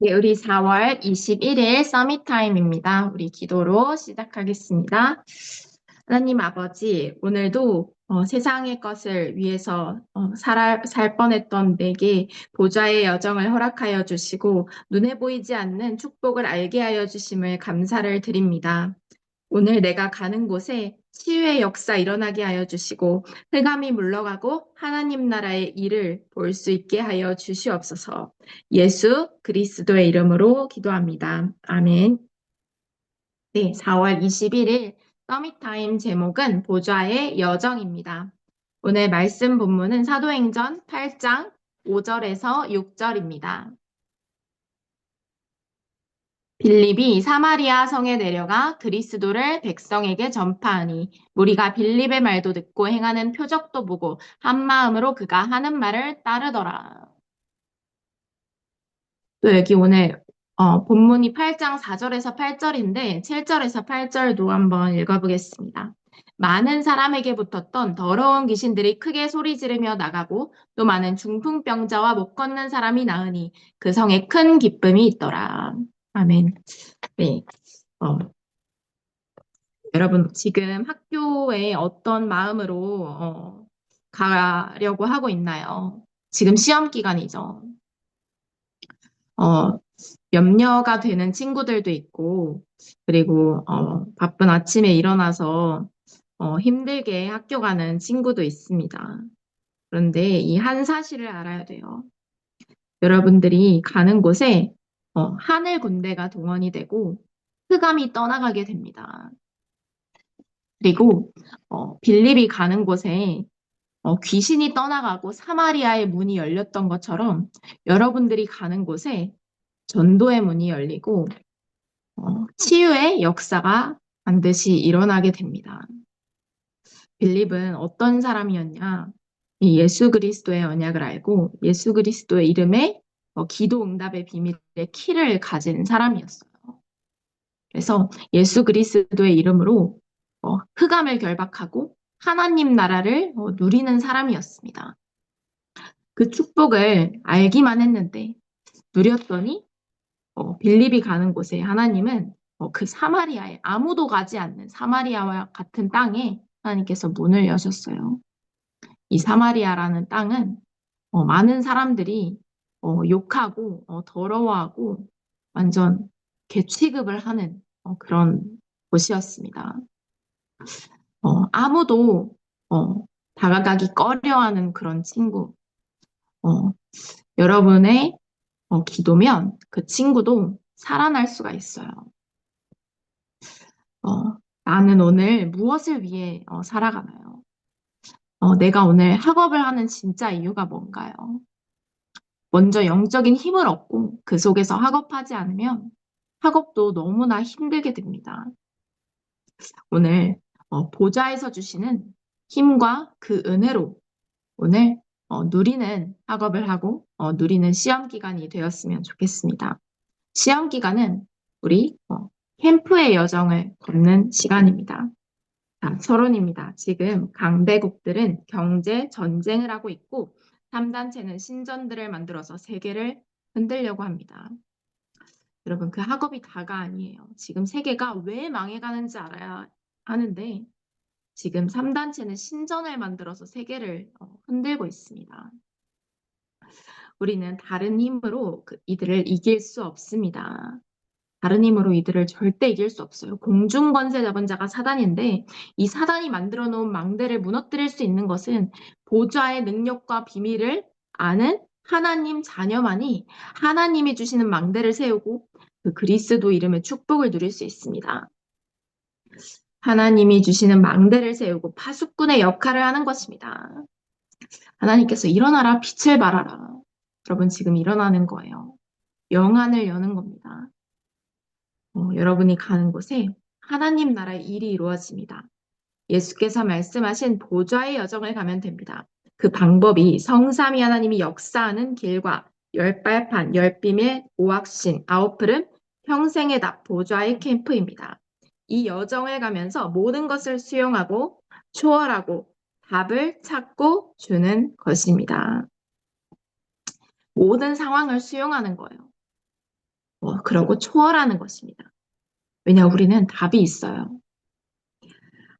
네, 우리 4월 21일 서밋 타임입니다. 우리 기도로 시작하겠습니다. 하나님 아버지, 오늘도 어, 세상의 것을 위해서 어, 살, 살 뻔했던 내게 보좌의 여정을 허락하여 주시고 눈에 보이지 않는 축복을 알게 하여 주심을 감사를 드립니다. 오늘 내가 가는 곳에 치유의 역사 일어나게 하여 주시고 흑암이 물러가고 하나님 나라의 일을 볼 수 있게 하여 주시옵소서. 예수 그리스도의 이름으로 기도합니다. 아멘. 네, 4월 21일 서밋타임 제목은 보좌의 여정입니다. 오늘 말씀 본문은 사도행전 8장 5절에서 6절입니다. 빌립이 사마리아 성에 내려가 그리스도를 백성에게 전파하니 무리가 빌립의 말도 듣고 행하는 표적도 보고 한 마음으로 그가 하는 말을 따르더라. 또 여기 오늘 어, 본문이 8장 4절에서 8절인데 7절에서 8절도 한번 읽어보겠습니다. 많은 사람에게 붙었던 더러운 귀신들이 크게 소리 지르며 나가고 또 많은 중풍병자와 못 걷는 사람이 나으니 그 성에 큰 기쁨이 있더라. 아멘. 네. 어, 여러분, 지금 학교에 어떤 마음으로 어, 가려고 하고 있나요? 지금 시험 기간이죠. 어, 염려가 되는 친구들도 있고, 그리고 어, 바쁜 아침에 일어나서 어, 힘들게 학교 가는 친구도 있습니다. 그런데 이 한 사실을 알아야 돼요. 여러분들이 가는 곳에 어, 하늘 군대가 동원이 되고 흑암이 떠나가게 됩니다. 그리고 어, 빌립이 가는 곳에 어, 귀신이 떠나가고 사마리아의 문이 열렸던 것처럼 여러분들이 가는 곳에 전도의 문이 열리고 어, 치유의 역사가 반드시 일어나게 됩니다. 빌립은 어떤 사람이었냐? 이 예수 그리스도의 언약을 알고 예수 그리스도의 이름에 어, 기도 응답의 비밀의 키를 가진 사람이었어요. 그래서 예수 그리스도의 이름으로 어, 흑암을 결박하고 하나님 나라를 어, 누리는 사람이었습니다. 그 축복을 알기만 했는데 누렸더니 어, 빌립이 가는 곳에 하나님은 어, 그 사마리아에 아무도 가지 않는 사마리아와 같은 땅에 하나님께서 문을 여셨어요. 이 사마리아라는 땅은 어, 많은 사람들이 어, 욕하고 어, 더러워하고 완전 개취급을 하는 어, 그런 곳이었습니다. 어, 아무도 어, 다가가기 꺼려하는 그런 친구. 어, 여러분의 어, 기도면 그 친구도 살아날 수가 있어요. 어, 나는 오늘 무엇을 위해 어, 살아가나요? 어, 내가 오늘 학업을 하는 진짜 이유가 뭔가요? 먼저 영적인 힘을 얻고 그 속에서 학업하지 않으면 학업도 너무나 힘들게 됩니다. 오늘 어, 보좌에서 주시는 힘과 그 은혜로 오늘 어, 누리는 학업을 하고 어, 누리는 시험 기간이 되었으면 좋겠습니다. 시험 기간은 우리 어, 캠프의 여정을 걷는 시간입니다. 자, 서론입니다. 지금 강대국들은 경제 전쟁을 하고 있고 3단체는 신전들을 만들어서 세계를 흔들려고 합니다. 여러분, 그 학업이 다가 아니에요. 지금 세계가 왜 망해가는지 알아야 하는데 지금 3단체는 신전을 만들어서 세계를 어, 흔들고 있습니다. 우리는 다른 힘으로 그 이들을 이길 수 없습니다. 다른 힘으로 이들을 절대 이길 수 없어요. 공중 권세 잡은 자가 사단인데 이 사단이 만들어 놓은 망대를 무너뜨릴 수 있는 것은 보좌의 능력과 비밀을 아는 하나님 자녀만이 하나님이 주시는 망대를 세우고 그 그리스도 이름의 축복을 누릴 수 있습니다. 하나님이 주시는 망대를 세우고 파수꾼의 역할을 하는 것입니다. 하나님께서 일어나라 빛을 발하라. 여러분 지금 일어나는 거예요. 영안을 여는 겁니다. 어, 여러분이 가는 곳에 하나님 나라의 일이 이루어집니다. 예수께서 말씀하신 보좌의 여정을 가면 됩니다. 그 방법이 성삼위 하나님이 역사하는 길과 열발판, 열비밀, 오악신, 아홉푸름, 평생의 답, 보좌의 캠프입니다. 이 여정을 가면서 모든 것을 수용하고 초월하고 답을 찾고 주는 것입니다. 모든 상황을 수용하는 거예요. 그러고 초월하는 것입니다. 왜냐, 우리는 답이 있어요.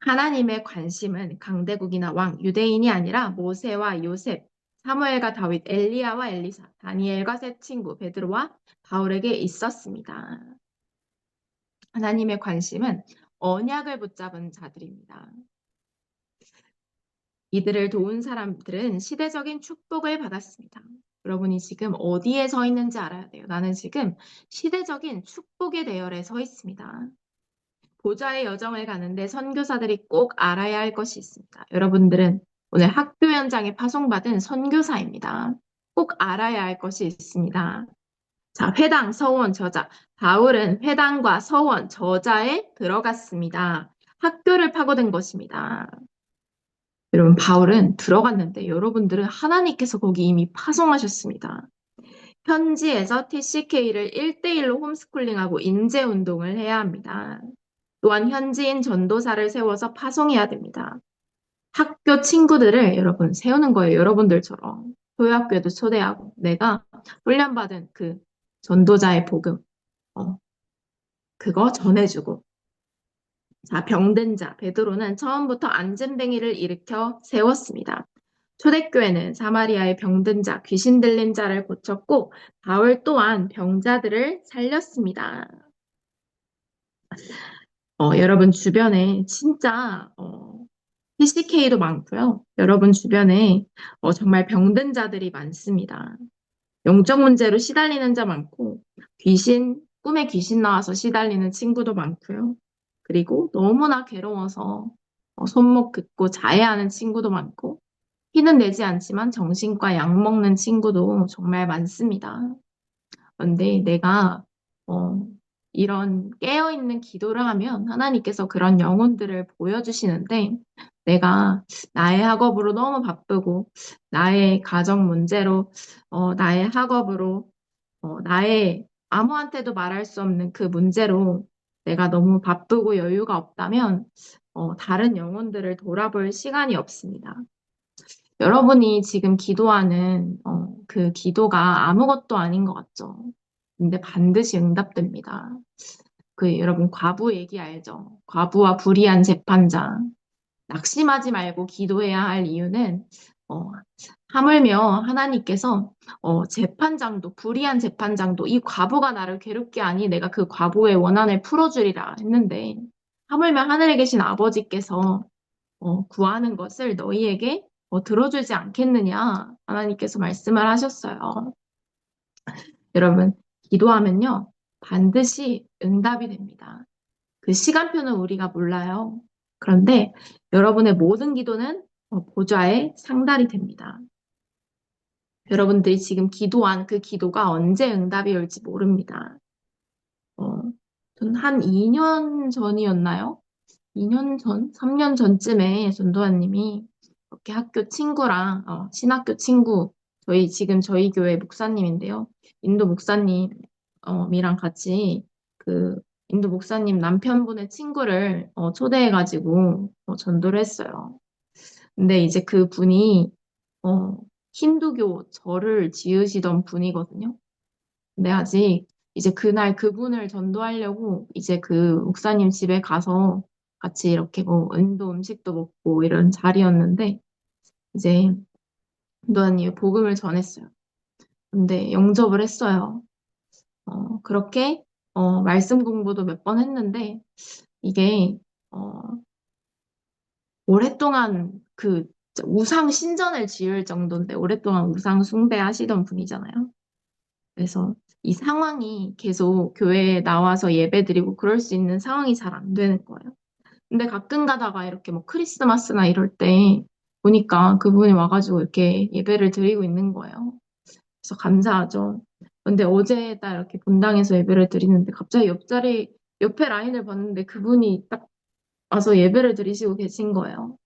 하나님의 관심은 강대국이나 왕, 유대인이 아니라 모세와 요셉, 사무엘과 다윗, 엘리야와 엘리사, 다니엘과 세 친구 베드로와 바울에게 있었습니다. 하나님의 관심은 언약을 붙잡은 자들입니다. 이들을 도운 사람들은 시대적인 축복을 받았습니다. 여러분이 지금 어디에 서 있는지 알아야 돼요. 나는 지금 시대적인 축복의 대열에 서 있습니다. 보좌의 여정을 가는데 선교사들이 꼭 알아야 할 것이 있습니다. 여러분들은 오늘 학교 현장에 파송받은 선교사입니다. 꼭 알아야 할 것이 있습니다. 자, 회당, 서원, 저자. 바울은 회당과 서원, 저자에 들어갔습니다. 학교를 파고든 것입니다. 여러분, 바울은 들어갔는데 여러분들은 하나님께서 거기 이미 파송하셨습니다. 현지에서 TCK를 1대1로 홈스쿨링하고 인재 운동을 해야 합니다. 또한 현지인 전도사를 세워서 파송해야 됩니다. 학교 친구들을 여러분 세우는 거예요. 여러분들처럼. 교회학교에도 초대하고 내가 훈련받은 그 전도자의 복음 어, 그거 전해주고 자 병든 자 베드로는 처음부터 안전뱅이를 일으켜 세웠습니다. 초대교회는 사마리아의 병든 자, 귀신 들린 자를 고쳤고 바울 또한 병자들을 살렸습니다. 어, 여러분 주변에 진짜 어, PCK도 많고요. 여러분 주변에 어, 정말 병든 자들이 많습니다. 영적 문제로 시달리는 자 많고 귀신, 꿈에 귀신 나와서 시달리는 친구도 많고요. 그리고 너무나 괴로워서 어, 손목 긋고 자해하는 친구도 많고 피는 내지 않지만 정신과 약 먹는 친구도 정말 많습니다. 그런데 내가 어, 이런 깨어있는 기도를 하면 하나님께서 그런 영혼들을 보여주시는데 내가 나의 학업으로 너무 바쁘고 나의 가정 문제로 어, 나의 학업으로 어, 나의 아무한테도 말할 수 없는 그 문제로 내가 너무 바쁘고 여유가 없다면 어, 다른 영혼들을 돌아볼 시간이 없습니다. 여러분이 지금 기도하는 어, 그 기도가 아무것도 아닌 것 같죠? 근데 반드시 응답됩니다. 그 여러분 과부 얘기 알죠? 과부와 불의한 재판장. 낙심하지 말고 기도해야 할 이유는 어, 하물며 하나님께서 어, 재판장도 불의한 재판장도 이 과부가 나를 괴롭게 하니 내가 그 과부의 원한을 풀어주리라 했는데 하물며 하늘에 계신 아버지께서 어, 구하는 것을 너희에게 어, 들어주지 않겠느냐 하나님께서 말씀을 하셨어요. 여러분 기도하면요 반드시 응답이 됩니다. 그 시간표는 우리가 몰라요. 그런데 여러분의 모든 기도는 어, 보좌에 상달이 됩니다. 여러분들이 지금 기도한 그 기도가 언제 응답이 올지 모릅니다. 어, 한 2년 전이었나요? 2년 전, 3년 전쯤에 전도환님이 이렇게 학교 친구랑 어, 신학교 친구 저희 지금 저희 교회 목사님인데요. 인도 목사님이랑 같이 그 인도 목사님 남편분의 친구를 어, 초대해가지고 어, 전도를 했어요. 근데 이제 그 분이 어, 힌두교 절을 지으시던 분이거든요. 근데 아직 이제 그날 그분을 전도하려고 이제 그 목사님 집에 가서 같이 이렇게 뭐 인도 음식도 먹고 이런 자리였는데 이제 인도하님 복음을 전했어요. 근데 영접을 했어요. 어, 그렇게 어, 말씀 공부도 몇 번 했는데 이게 어, 오랫동안 그 우상 신전을 지을 정도인데 오랫동안 우상 숭배하시던 분이잖아요. 그래서 이 상황이 계속 교회에 나와서 예배 드리고 그럴 수 있는 상황이 잘 안 되는 거예요. 근데 가끔 가다가 이렇게 뭐 크리스마스나 이럴 때 보니까 그분이 와가지고 이렇게 예배를 드리고 있는 거예요. 그래서 감사하죠. 근데 어제 딱 이렇게 본당에서 예배를 드리는데 갑자기 옆자리, 옆에 라인을 봤는데 그분이 딱 와서 예배를 드리시고 계신 거예요.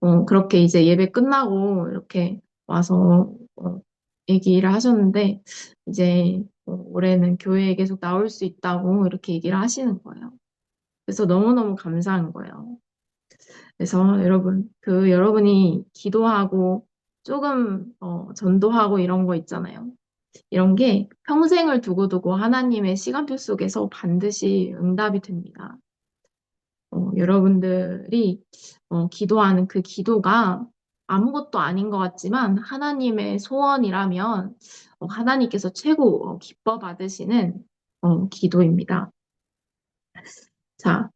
어, 그렇게 이제 예배 끝나고 이렇게 와서 어, 얘기를 하셨는데 이제 어, 올해는 교회에 계속 나올 수 있다고 이렇게 얘기를 하시는 거예요. 그래서 너무너무 감사한 거예요. 그래서 여러분, 그 여러분이 기도하고 조금 어, 전도하고 이런 거 있잖아요. 이런 게 평생을 두고두고 하나님의 시간표 속에서 반드시 응답이 됩니다. 어, 여러분들이 어, 기도하는 그 기도가 아무것도 아닌 것 같지만 하나님의 소원이라면 어, 하나님께서 최고 어, 기뻐 받으시는 어, 기도입니다. 자,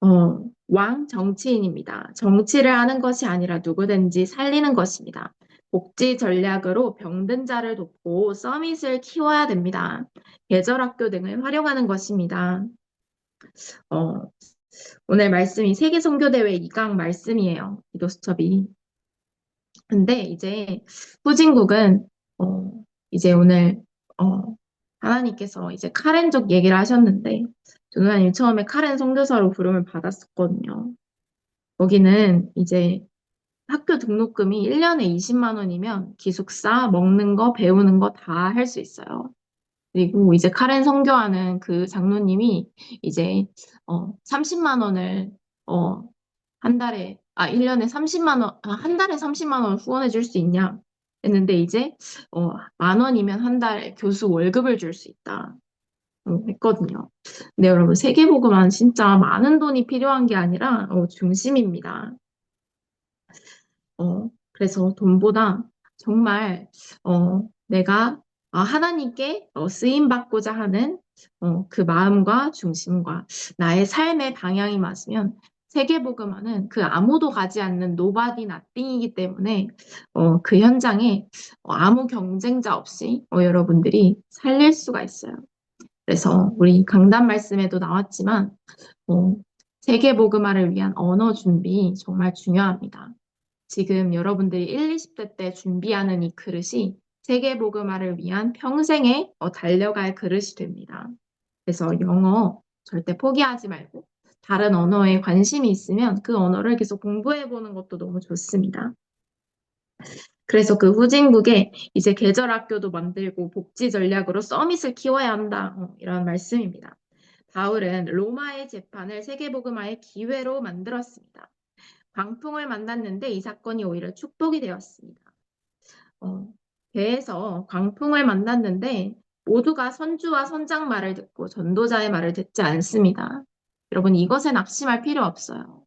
어, 왕 정치인입니다. 정치를 하는 것이 아니라 누구든지 살리는 것입니다. 복지 전략으로 병든 자를 돕고 서밋을 키워야 됩니다. 계절 학교 등을 활용하는 것입니다. 어, 오늘 말씀이 세계 선교대회 2강 말씀이에요. 기도 수첩이. 근데 이제 후진국은 어, 이제 오늘 어, 하나님께서 이제 카렌족 얘기를 하셨는데 조나님 처음에 카렌 선교사로 부름을 받았었거든요. 거기는 이제 학교 등록금이 1년에 20만 원이면 기숙사, 먹는 거, 배우는 거 다 할 수 있어요. 그리고 이제 카렌 선교하는 그 장로님이 이제 어 30만 원을 어 한 달에 아 1년에 30만 원, 아, 한 달에 30만 원 후원해 줄 수 있냐 했는데 이제 어 만 원이면 한 달 교수 월급을 줄 수 있다. 어, 했거든요. 근데 여러분 세계보고만 진짜 많은 돈이 필요한 게 아니라 어, 중심입니다. 어, 그래서 돈보다 정말 어, 내가 아, 하나님께 어, 쓰임 받고자 하는 어, 그 마음과 중심과 나의 삶의 방향이 맞으면 세계복음화는 그 아무도 가지 않는 노바디 나띵이기 때문에 어, 그 현장에 어, 아무 경쟁자 없이 어, 여러분들이 살릴 수가 있어요. 그래서 우리 강단 말씀에도 나왔지만 어, 세계복음화를 위한 언어 준비 정말 중요합니다. 지금 여러분들이 1, 20대 때 준비하는 이 그릇이 세계복음화를 위한 평생에 어, 달려갈 그릇이 됩니다. 그래서 영어 절대 포기하지 말고 다른 언어에 관심이 있으면 그 언어를 계속 공부해 보는 것도 너무 좋습니다. 그래서 그 후진국에 이제 계절 학교도 만들고 복지 전략으로 서밋을 키워야 한다. 어, 이런 말씀입니다. 바울은 로마의 재판을 세계복음화의 기회로 만들었습니다. 광풍을 만났는데 이 사건이 오히려 축복이 되었습니다. 어, 배에서 광풍을 만났는데 모두가 선주와 선장 말을 듣고 전도자의 말을 듣지 않습니다. 여러분 이것에 낙심할 필요 없어요.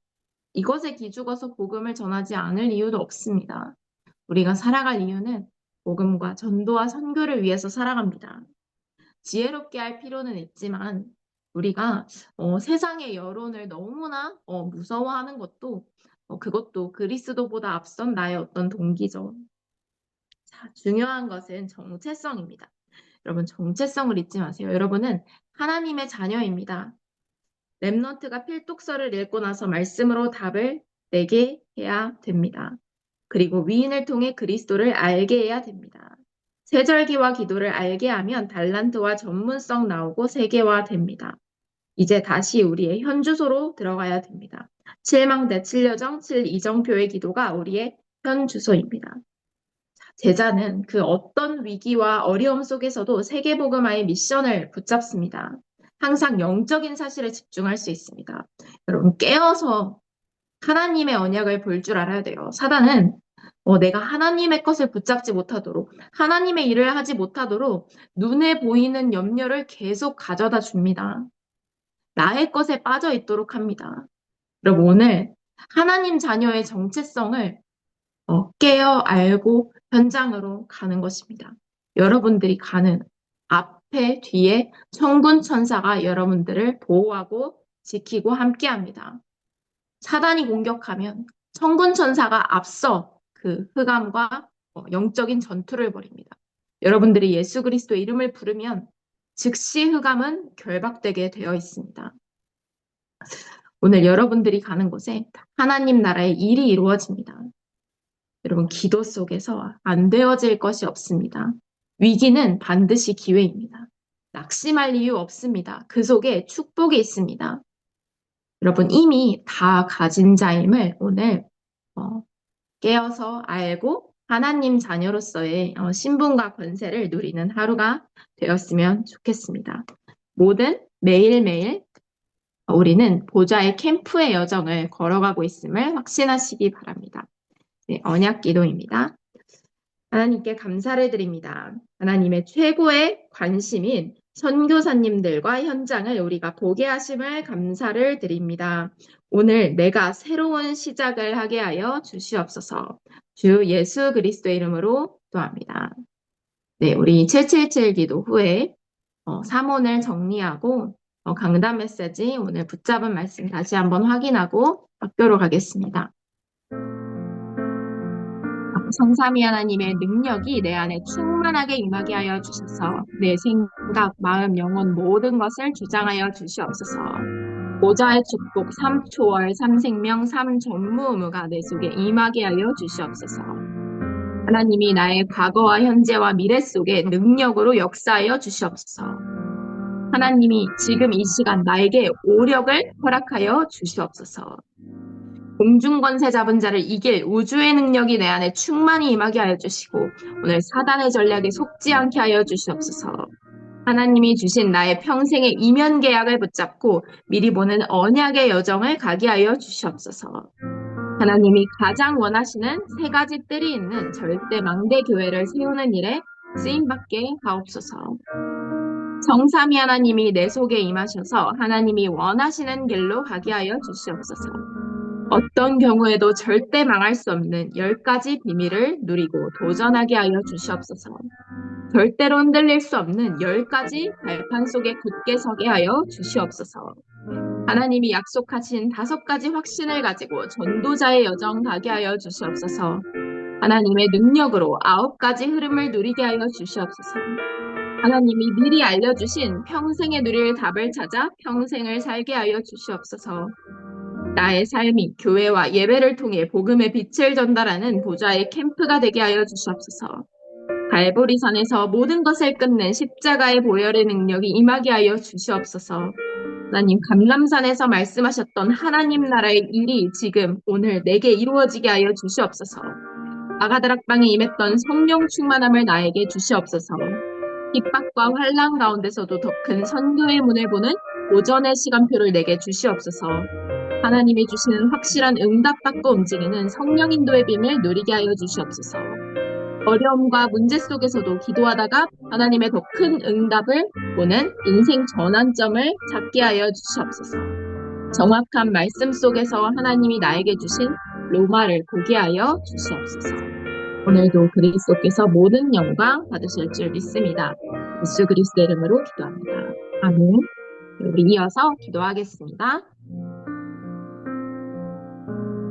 이것에 기죽어서 복음을 전하지 않을 이유도 없습니다. 우리가 살아갈 이유는 복음과 전도와 선교를 위해서 살아갑니다. 지혜롭게 할 필요는 있지만 우리가 어, 세상의 여론을 너무나 어, 무서워하는 것도 어, 그것도 그리스도보다 앞선 나의 어떤 동기죠. 자, 중요한 것은 정체성입니다. 여러분 정체성을 잊지 마세요. 여러분은 하나님의 자녀입니다. 랩넌트가 필독서를 읽고 나서 말씀으로 답을 내게 해야 됩니다. 그리고 위인을 통해 그리스도를 알게 해야 됩니다. 세절기와 기도를 알게 하면 달란트와 전문성 나오고 세계화 됩니다. 이제 다시 우리의 현주소로 들어가야 됩니다. 7망대 7여정 7이정표의 기도가 우리의 현주소입니다. 제자는 그 어떤 위기와 어려움 속에서도 세계복음화의 미션을 붙잡습니다. 항상 영적인 사실에 집중할 수 있습니다. 여러분 깨어서 하나님의 언약을 볼 줄 알아야 돼요. 사단은 어, 내가 하나님의 것을 붙잡지 못하도록 하나님의 일을 하지 못하도록 눈에 보이는 염려를 계속 가져다 줍니다. 나의 것에 빠져 있도록 합니다. 여러분 오늘 하나님 자녀의 정체성을 어, 깨어 알고 현장으로 가는 것입니다. 여러분들이 가는 앞에 뒤에 천군 천사가 여러분들을 보호하고 지키고 함께합니다. 사단이 공격하면 천군 천사가 앞서 그 흑암과 어, 영적인 전투를 벌입니다. 여러분들이 예수 그리스도 이름을 부르면 즉시 흑암은 결박되게 되어 있습니다. 오늘 여러분들이 가는 곳에 하나님 나라의 일이 이루어집니다. 여러분, 기도 속에서 안 되어질 것이 없습니다. 위기는 반드시 기회입니다. 낙심할 이유 없습니다. 그 속에 축복이 있습니다. 여러분, 이미 다 가진 자임을 오늘 어, 깨어서 알고 하나님 자녀로서의 어, 신분과 권세를 누리는 하루가 되었으면 좋겠습니다. 모든 매일매일 우리는 보좌의 캠프의 여정을 걸어가고 있음을 확신하시기 바랍니다. 네, 언약 기도입니다. 하나님께 감사를 드립니다. 하나님의 최고의 관심인 선교사님들과 현장을 우리가 보게 하심을 감사를 드립니다. 오늘 내가 새로운 시작을 하게 하여 주시옵소서. 주 예수 그리스도의 이름으로 기도합니다. 네, 우리 777 기도 후에 어, 사문을 정리하고 어, 강단 메시지 오늘 붙잡은 말씀 다시 한번 확인하고 학교로 가겠습니다. 성삼위 하나님의 능력이 내 안에 충만하게 임하게 하여 주셔서 내 생각, 마음, 영혼 모든 것을 주장하여 주시옵소서. 모자의 축복, 삼초월, 삼생명, 삼전무의무가 내 속에 임하게 하여 주시옵소서. 하나님이 나의 과거와 현재와 미래 속에 능력으로 역사하여 주시옵소서. 하나님이 지금 이 시간 나에게 오력을 허락하여 주시옵소서. 공중권세 잡은 자를 이길 우주의 능력이 내 안에 충만히 임하게 하여 주시고 오늘 사단의 전략에 속지 않게 하여 주시옵소서. 하나님이 주신 나의 평생의 이면 계약을 붙잡고 미리 보는 언약의 여정을 가게 하여 주시옵소서. 하나님이 가장 원하시는 세 가지 뜰이 있는 절대 망대 교회를 세우는 일에 쓰임받게 하옵소서. 정삼이 하나님이 내 속에 임하셔서 하나님이 원하시는 길로 가게 하여 주시옵소서. 어떤 경우에도 절대 망할 수 없는 열 가지 비밀을 누리고 도전하게 하여 주시옵소서. 절대로 흔들릴 수 없는 열 가지 발판 속에 굳게 서게 하여 주시옵소서. 하나님이 약속하신 다섯 가지 확신을 가지고 전도자의 여정 가게 하여 주시옵소서. 하나님의 능력으로 아홉 가지 흐름을 누리게 하여 주시옵소서. 하나님이 미리 알려주신 평생에 누릴 답을 찾아 평생을 살게 하여 주시옵소서. 나의 삶이 교회와 예배를 통해 복음의 빛을 전달하는 보좌의 캠프가 되게 하여 주시옵소서. 갈보리 산에서 모든 것을 끝낸 십자가의 보혈의 능력이 임하게 하여 주시옵소서. 하나님 감람산에서 말씀하셨던 하나님 나라의 일이 지금 오늘 내게 이루어지게 하여 주시옵소서. 아가다락방에 임했던 성령 충만함을 나에게 주시옵소서. 핍박과 환란 가운데서도 더 큰 선교의 문을 보는 오전의 시간표를 내게 주시옵소서. 하나님이 주시는 확실한 응답받고 움직이는 성령 인도의 빔을 누리게 하여 주시옵소서. 어려움과 문제 속에서도 기도하다가 하나님의 더 큰 응답을 보는 인생 전환점을 잡게 하여 주시옵소서. 정확한 말씀 속에서 하나님이 나에게 주신 로마를 보게 하여 주시옵소서. 오늘도 그리스도께서 모든 영광 받으실 줄 믿습니다. 예수 그리스도 이름으로 기도합니다. 아멘. 우리 이어서 기도하겠습니다.